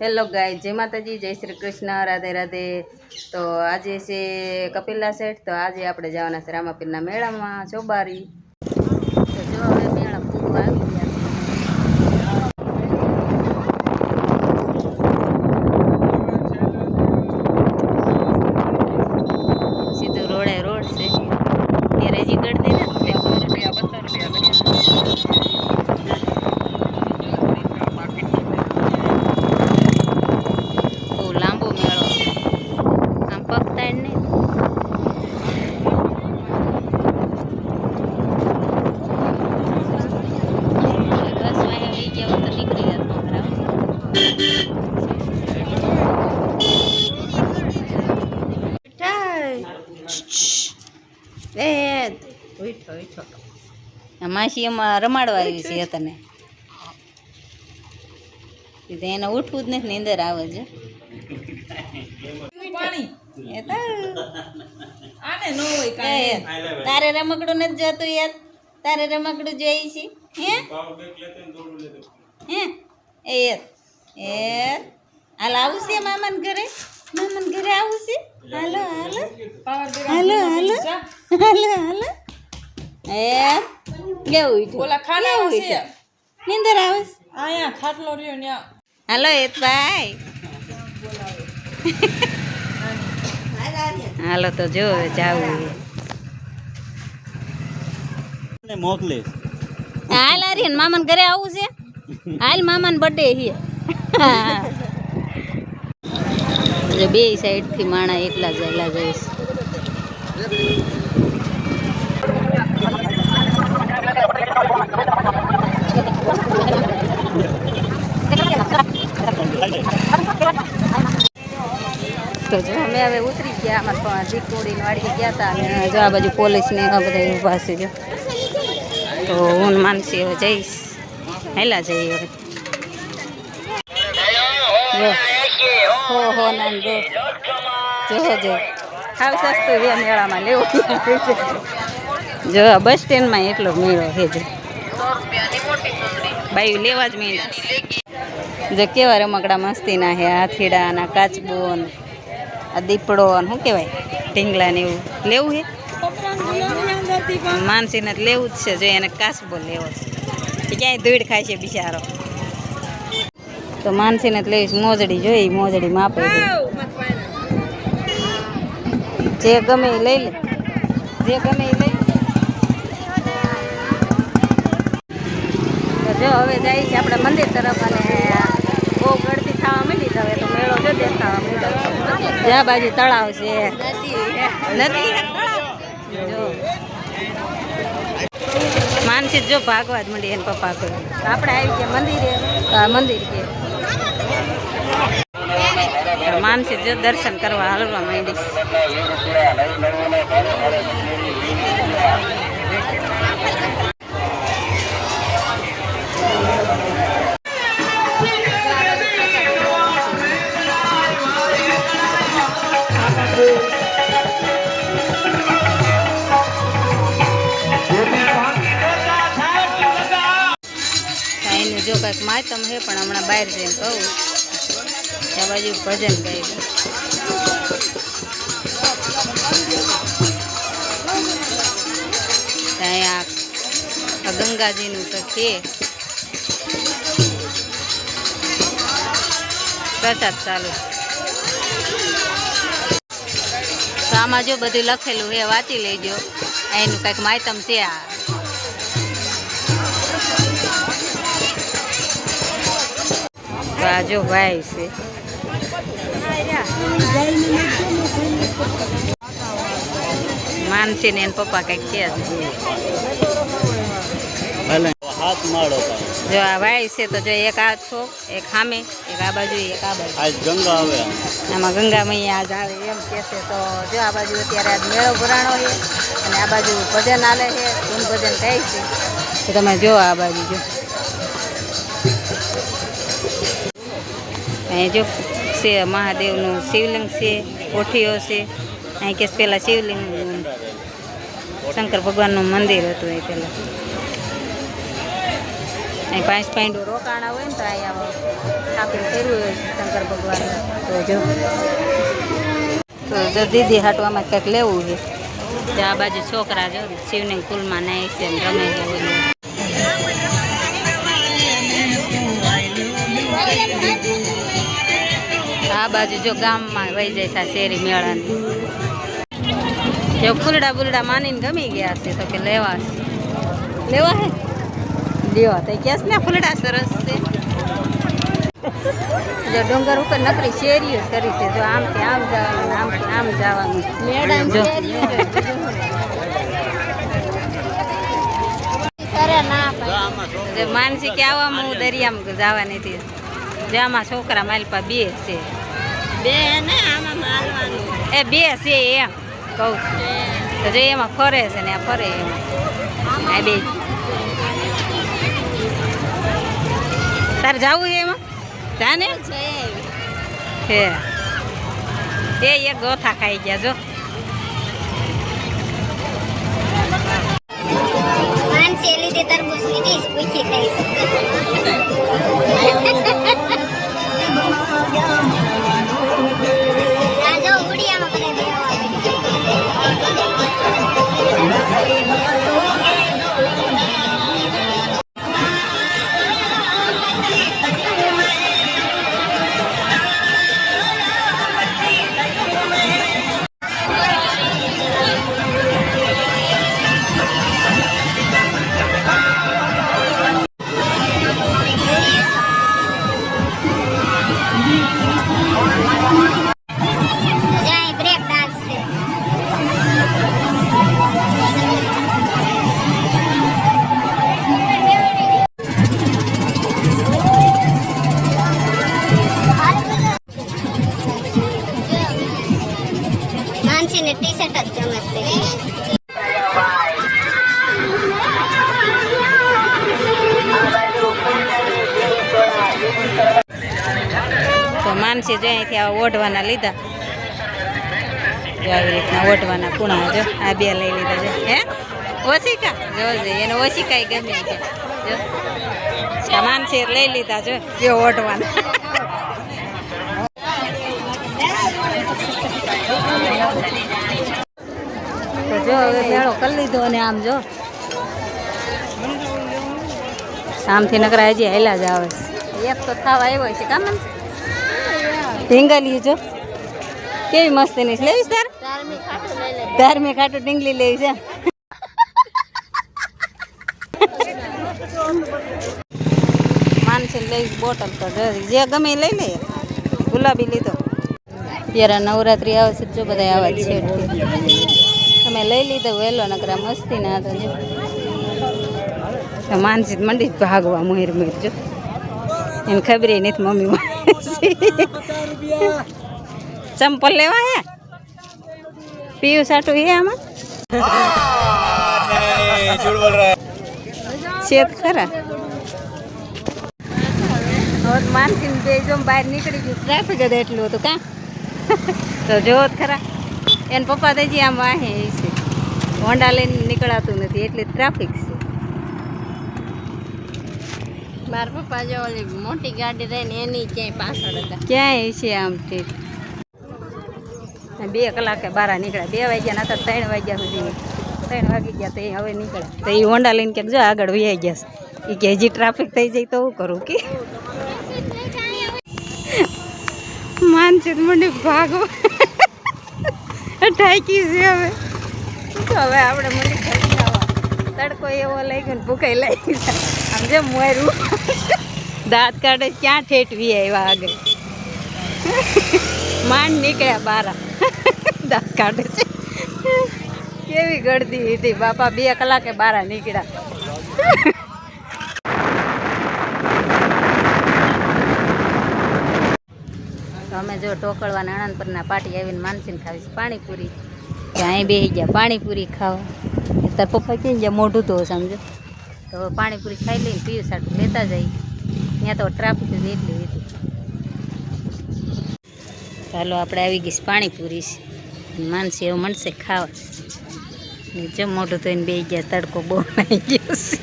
Hello ગાય જય માતાજી, જય શ્રી કૃષ્ણ. રાધે રાધે. તો આજે છે કપિલા શેઠ તો આજે આપણે જવાના છે રામાપીરના મેળામાં, ચોબારી તો જો હવે મેળા પૂરું આવી ગયા છે સીધું રોડે રોડ છે ગેરેજી કરી દે ને સો રૂપિયા બસો રૂપિયા બહુ લાંબો મેળો છે આમ પગતાડ નહીં દસ વાગે આવી ગયા હોત તો નીકળી જાત અમારા વેદ ઉઠો ઉઠો આ માસી એમાં રમાડવા આવી છે? તને એને ઉઠવું જ નથી નીંદર આવે છે. તારે રમકડું નથી જોતું યાર? તારે રમકડું જોઈ છે? હે? હે? એ યાર એ. હાલ આવું છે મામાને ઘરે? મામાને ઘરે આવું છે? હાલો હાલો. હાલો હાલો. હાલો હાલો. એ કેવું ઈઠું? ઓલા ખાનામાં છે? નીંદર આવે આયા ખાટલો રહ્યો ન્યા હાલો હેતભાઈ હાલો તો જો હવે જાવું ને મોકલીશ હાલ આર્યન મામાન ઘરે આવું છે. હાલ મામાને બર્થડે છે. જો બે સાઈડથી માણા એકલા જ એકલા જઈશ તો જો અમે હવે ઉતરી ગયા હતા અને જો આ બાજુ પોલીસને આ બધા ઊભા છે જો. તો હું માનસી હવે જઈશ. હેલા જઈએ હવે. હો હો, નાન, જો. જો જો. ખાવ સસ્તું છે મેળામાં લેવું. જો બસ સ્ટેન્ડમાં એટલો મેળો છે જો. બાયું લેવા જ મેળા. જો કેવા રમકડા મસ્તીના હે હાથીડા ના કાચબો ને આ દીપડો અને શું કહેવાય, ઢીંગલા ને એવું. લેવું છે માનસીને લેવું જ છે, જો એને કાસબો લેવો છે. ક્યાંય ધૂળ ખાય છે બિચારો. તો માનસીને લઈશ મોજડી જોઈ મોજડી માપે જે ગમે એ લઈ લે. જે ગમે એ લઈ તો જો હવે જાય છે આપણે મંદિર તરફ અને બહુ ગળતી થવા માંડી મેળો છે જ્યાં બાજુ તળાવ છે. નદી. માનસી જો ભાગવા જ મંડી એને પપ્પા કહ્યું આપણે આવી ગયા મંદિરે. મંદિર કે. માનસી જો દર્શન કરવા હલવા માંડી. જો છે પણ હમણાં બહાર જઈને કહું. આ બાજુ ભજન ગાયું. અહીંયા ગંગાજીનું તો છે. પ્રસાદ ચાલુ. તો આમાં જો બધું લખેલું એ વાંચી લેજો. એનું કંઈક માહિતમ છે આ. તો આ જો ભાઈ છે. માનસી ને એના પપ્પા કંઈક છે. જ આ ભાઈ છે તો જો એક આ છો એક સામે એક આ બાજુ એક આ બાજુ. ગંગા આવે આમાં. ગંગા મૈયા આજ આવે એમ કે છે. તો જો આ બાજુ અત્યારે આજ મેળો ભરાણો છે અને આ બાજુ ભજન આલે છે ધૂન ભજન થાય છે. તો તમે જો આ બાજુ જો. અહીં જો છે મહાદેવનું શિવલિંગ છે, કોઠીઓ છે. અહીં કે પેલા શિવલિંગ, શંકર ભગવાનનું મંદિર હતું એ પહેલાં અહીં પાંચ પાંડું રોકાણા હોય ને તો અહીંયા સ્થાપન કર્યું હોય શંકર ભગવાન તો જો. તો દીદી હાટવામાં કંઈક લેવું છે. તો આ બાજુ છોકરા જો શિવલિંગ કુલમાં નાય છે રમે છે આ બાજુ જો ગામમાં વહી જાય છે શેરી મેળાની. જો ફૂલડા બુલડા માનીને ગમી ગયા છે તો કે લેવા છે. લેવા હે? લેવા. તો કેસ ને ફૂલડા સરસ છે? જો ડુંગર ઉપર નકરી શેરીઓ કરી છે. જો આમથી આમ જવાનું આમથી આમ જવાનું. મેડમ જો. માનસી કે આવામાં હું દરિયામાં જવાની હતી. જો આમાં છોકરા માલપા બે છે. બે ને આમાં માલવાનું એ બે છે એમ કહું તો જો એમાં ફરે છે ને ફરે એમાં. આ બે. તારે જવું છે એમાં? જાને? હે. એ એક ગોથા ખાઈ ગયા જો. માનસી લીધે તરબૂચ લીધી પૂછી થઈ માનસી જો અહીંથી આવા ઓઢવાના લીધા. જો આવી રીતના ઓઢવાના કુણા જો, આ બે લઈ લીધા છે. હે? ઓશિકા? જો જો, એને ઓશિકા ગમે છે જો. માનસી લઈ લીધા જો એ ઓઢવાના. તો જો, હવે મેળો કરી લીધો અને આમ જો. આમથી નકરા હજી હેલા જ આવે. એક તો થવા આવ્યો છે કામ ઢીંગલી જો. કેવી મસ્તીની છે. લેવીશ તાર? ધાર્મિક ખાટું ઢીંગલી લેવી છે. માનસી લઈશ બોટલ તો જો. ગમે લઈ લે. ગુલાબી લીધો અત્યારે નવરાત્રી આવે છે જો બધા આવા છે. તમે લઈ લીધો વહેલો, નકરા મસ્તી ના તો જો. માનસી મંડી ભાગવા મોર મોર જો. એને ખબર નથી મમ્મી ચંપલ લેવા હે પીયું સાટું હે આમાં શેત ખરા હવે માનસી બે જો બહાર નીકળી ગયું ટ્રાફિક જ એટલું હતું કાં તો જોવો જ ખરા એને પપ્પા તો હજી આમ વાહે છે હોન્ડા લઈને નીકળાતું નથી એટલે ટ્રાફિક છે મારા પપ્પા જો ઓલી મોટી ગાડી રહીને એની ક્યાંય પાછળ હતા. ક્યાંય છે આમ ઠીક બે કલાકે બારા નીકળ્યા. બે વાગ્યા ના હતા ત્રણ વાગ્યા સુધી. ત્રણ વાગી ગયા તો એ હવે નીકળ્યા. તો એ હોન્ડા લઈને કે જો આગળ વહી ગયા એ કે હજી ટ્રાફિક થઈ જાય તો હું કરું કે? માનસિત મને ભાગો ઠાકી છે હવે. હવે આપણે મને તડકો એવો લઈ ગયો ભૂખાઈ લઈ આમ જેમ મોરું દાંત કાઢે ક્યાં ઠેઠવી આવ્યા આગળ? માંડ નીકળ્યા બારા. દાંત કાઢે છે. કેવી ગળદી હતી. બાપા બે કલાકે બારા નીકળ્યા. અમે જો ટોકળવાના આણંદપરના પાટી આવીને માનસીને ખાવી પાણીપુરી. ત્યાં અહીં બેસી ગયા. પાણીપુરી ખાવા. તાર પપ્પા ક્યાં ગયા? મોઢું તો સમજો. તો પાણીપુરી ખાઈ લઈને પીયું સાટું લેતા જઈએ. ત્યાં તો ટ્રાફિક જ એટલી હતી. ચાલો, આપણે આવી ગઈશ પાણીપુરી. માનસી એવું મળશે ખાવા. જો મોઢું તો એને બે ગયા, તડકો બહુ આવી ગયો છે.